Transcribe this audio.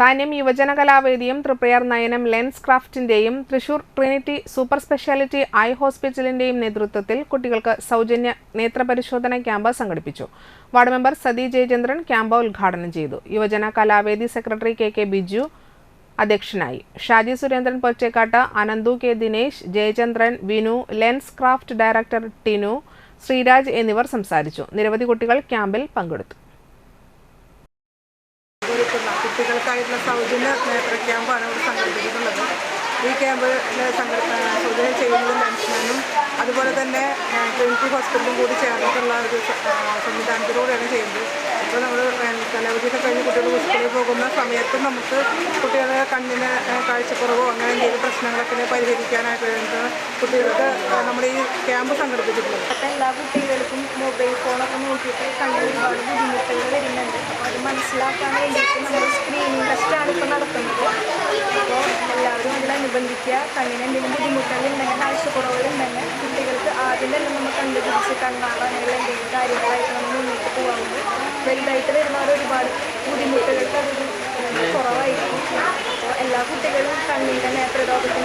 താന്യം യുവജന കലാവേദിയും Triprayar Nayanam lens ക്രാഫ്റ്റിന്റെയും Thrissur trinity super speciality eye ഹോസ്പിറ്റലിന്റെയും നേതൃത്വത്തിൽ കുട്ടികൾക്ക് സൗജന്യ നേത്രപരിശോധന ക്യാമ്പ് സംഘടിപ്പിച്ചു. Ward member Sathi Jayachandran camp ഉദ്ഘാടനം ചെയ്തു. Yuvajana Kalavedi secretary K K Biju അധ്യക്ഷനായി. Shaji Surendran Pottekkatt Ananthu K Dinesh Jayachandran Vinu lens craft director Tinu Sreeraj എന്നിവർ സംസാരിച്ചു. നിരവധി കുട്ടികൾ ക്യാമ്പിൽ പങ്കെടുത്തു. കുട്ടികൾക്കായിട്ടുള്ള സൗജന്യ നേത്ര ക്യാമ്പാണ് ഇവിടെ സംഘടിപ്പിച്ചിട്ടുള്ളത്. ഈ ക്യാമ്പ് സൗജന്യം ചെയ്യുന്നത് ലെൻസ്മാനും അതുപോലെ തന്നെ ട്രിനിറ്റി ഹോസ്പിറ്റലും കൂടി ചേർന്നിട്ടുള്ള ഒരു സംവിധാനത്തിലൂടെയാണ് ചെയ്യുന്നത്. ഇപ്പോൾ നമ്മൾ കലാവധിയൊക്കെ കഴിഞ്ഞ് കുട്ടികൾ സ്കൂളിൽ പോകുന്ന സമയത്തും നമുക്ക് കുട്ടികളുടെ കണ്ണിന് കാഴ്ചക്കുറവോ അങ്ങനെ എന്തെങ്കിലും പ്രശ്നങ്ങളൊക്കെ പരിഹരിക്കാനായിട്ട് വേണ്ടിയിട്ട് കുട്ടികൾക്ക് നമ്മൾ ഈ ക്യാമ്പ് സംഘടിപ്പിച്ചിട്ടുള്ളത്. അപ്പോൾ എല്ലാ കുട്ടികൾക്കും മൊബൈൽ ഫോണൊക്കെ നോക്കിയിട്ട് കണ്ണിന് ഒരുപാട് ബുദ്ധിമുട്ടുകൾ വരുന്നുണ്ട്. മനസ്സിലാക്കാൻ വേണ്ടിയിട്ട് നമ്മൾ സ്ക്രീനിങ് ടെസ്റ്റാണ് ഇപ്പോൾ നടത്തുന്നത്. അപ്പോൾ എല്ലാവരും അതിനനുബന്ധിക്കുക കണ്ണിന് എന്തെങ്കിലും ബുദ്ധിമുട്ടുകളുണ്ടെങ്കിൽ ആവശ്യക്കുറവുകളുണ്ടെങ്കിൽ കുട്ടികൾക്ക് ആദ്യം തന്നെ നമ്മൾ കണ്ടുപിടിച്ച് കണ്ണാടാൻ അങ്ങനെയുള്ള എന്തെങ്കിലും കാര്യങ്ങളായിട്ട് നമ്മൾ മുന്നോട്ട് പോകുന്നത് വലുതായിട്ട് വരുന്നവർ ഒരുപാട് ബുദ്ധിമുട്ടുകൾക്ക് അതൊരു കുറവായിരിക്കും. അപ്പോൾ എല്ലാ കുട്ടികളും കണ്ണിന്റെ നേത്രരോഗത്തിൽ